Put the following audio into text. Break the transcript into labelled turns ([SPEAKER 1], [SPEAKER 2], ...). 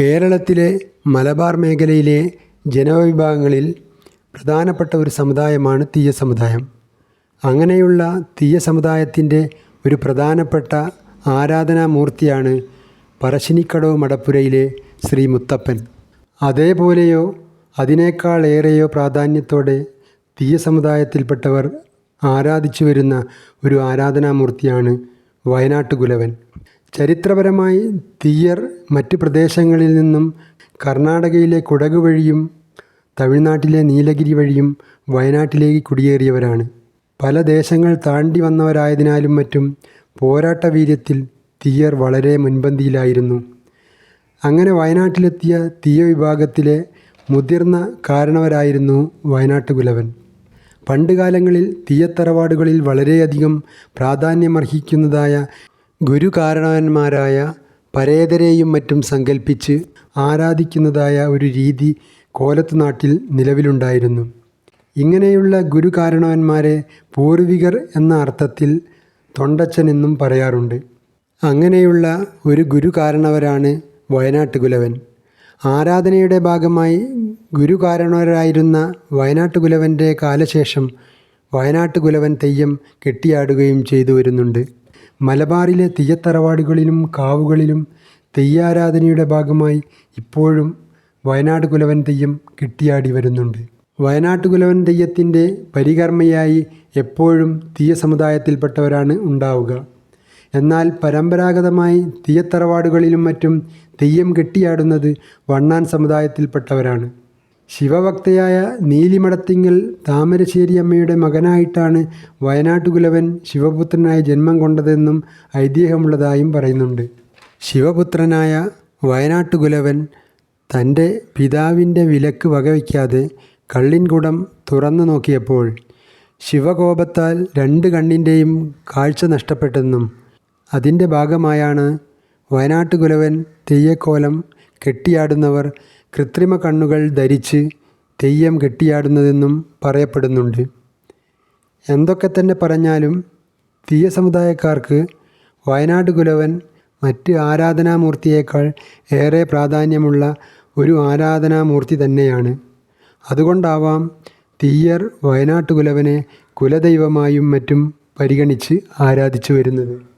[SPEAKER 1] കേരളത്തിലെ മലബാർ മേഖലയിലെ ജനവിഭാഗങ്ങളിൽ പ്രധാനപ്പെട്ട ഒരു സമുദായമാണ് തീയ സമുദായം. അങ്ങനെയുള്ള തീയ സമുദായത്തിന്റെ ഒരു പ്രധാനപ്പെട്ട ആരാധനാമൂർത്തിയാണ് പറശ്ശിനിക്കടവ് മടപ്പുരയിലെ ശ്രീ മുത്തപ്പൻ. അതേപോലെയോ അതിനേക്കാളേറെയോ പ്രാധാന്യത്തോടെ തീയ സമുദായത്തിൽപ്പെട്ടവർ ആരാധിച്ചു വരുന്ന ഒരു ആരാധനാമൂർത്തിയാണ് വയനാട്ടുകുലവൻ. ചരിത്രപരമായി തീയർ മറ്റ് പ്രദേശങ്ങളിൽ നിന്നും കർണാടകയിലെ കുടക് വഴിയും തമിഴ്നാട്ടിലെ നീലഗിരി വഴിയും വയനാട്ടിലേക്ക് കുടിയേറിയവരാണ്. പല ദേശങ്ങൾ താണ്ടി വന്നവരായതിനാലും മറ്റും പോരാട്ട വീര്യത്തിൽ തീയർ വളരെ മുൻപന്തിയിലായിരുന്നു. അങ്ങനെ വയനാട്ടിലെത്തിയ തീയ വിഭാഗത്തിലെ മുതിർന്ന കാരണവരായിരുന്നു വയനാട്ടുകുലവൻ. പണ്ടുകാലങ്ങളിൽ തീയത്തറവാടുകളിൽ വളരെയധികം പ്രാധാന്യമർഹിക്കുന്നതായ ഗുരുകാരണവന്മാരായ പരേതരെയും മറ്റും സങ്കല്പിച്ച് ആരാധിക്കുന്നതായ ഒരു രീതി കോലത്തുനാട്ടിൽ നിലവിലുണ്ടായിരുന്നു. ഇങ്ങനെയുള്ള ഗുരുകാരണവന്മാരെ പൂർവികർ എന്ന അർത്ഥത്തിൽ തൊണ്ടച്ചൻ എന്നും പറയാറുണ്ട്. അങ്ങനെയുള്ള ഒരു ഗുരുകാരണവരാണ് വയനാട്ടുകുലവൻ. ആരാധനയുടെ ഭാഗമായി ഗുരുകാരണവരായിരുന്ന വയനാട്ടുകുലവന്റെ കാലശേഷം വയനാട്ടുകുലവൻ തെയ്യം കെട്ടിയാടുകയും ചെയ്തു വരുന്നുണ്ട്. മലബാറിലെ തെയ്യത്തറവാടുകളിലും കാവുകളിലും തെയ്യാരാധനയുടെ ഭാഗമായി ഇപ്പോഴും വയനാട് കുലവൻ തെയ്യം കെട്ടിയാടി വരുന്നുണ്ട്. വയനാട്ടുകുലവൻ തെയ്യത്തിന്റെ പരികർമ്മയായി എപ്പോഴും തീയ സമുദായത്തിൽപ്പെട്ടവരാണ് ഉണ്ടാവുക. എന്നാൽ പരമ്പരാഗതമായി തീയത്തറവാടുകളിലും മറ്റും തെയ്യം കെട്ടിയാടുന്നത് വണ്ണാൻ സമുദായത്തിൽപ്പെട്ടവരാണ്. ശിവഭക്തയായ നീലിമടത്തിങ്ങൽ താമരശ്ശേരി അമ്മയുടെ മകനായിട്ടാണ് വയനാട്ടുകുലവൻ ശിവപുത്രനായി ജന്മം കൊണ്ടതെന്നും ഐതിഹ്യമുള്ളതായും പറയുന്നുണ്ട്. ശിവപുത്രനായ വയനാട്ടുകുലവൻ തന്റെ പിതാവിന്റെ വിലക്ക് വകവയ്ക്കാതെ കള്ളിൻകുടം തുറന്നു നോക്കിയപ്പോൾ ശിവകോപത്താൽ രണ്ട് കണ്ണിന്റെയും കാഴ്ച നഷ്ടപ്പെട്ടെന്നും അതിന്റെ ഭാഗമായാണ് വയനാട്ടുകുലവൻ തെയ്യക്കോലം കെട്ടിയാടുന്നവർ കൃത്രിമ കണ്ണുകൾ ധരിച്ച് തെയ്യം കെട്ടിയാടുന്നതെന്നും പറയപ്പെടുന്നുണ്ട്. എന്തൊക്കെ തന്നെ പറഞ്ഞാലും തീയ സമുദായക്കാർക്ക് വയനാട് കുലവൻ മറ്റ് ആരാധനാമൂർത്തിയേക്കാൾ ഏറെ പ്രാധാന്യമുള്ള ഒരു ആരാധനാമൂർത്തി തന്നെയാണ്. അതുകൊണ്ടാവാം തീയർ വയനാട്ടുകുലവനെ കുലദൈവമായും മറ്റും പരിഗണിച്ച് ആരാധിച്ചു വരുന്നത്.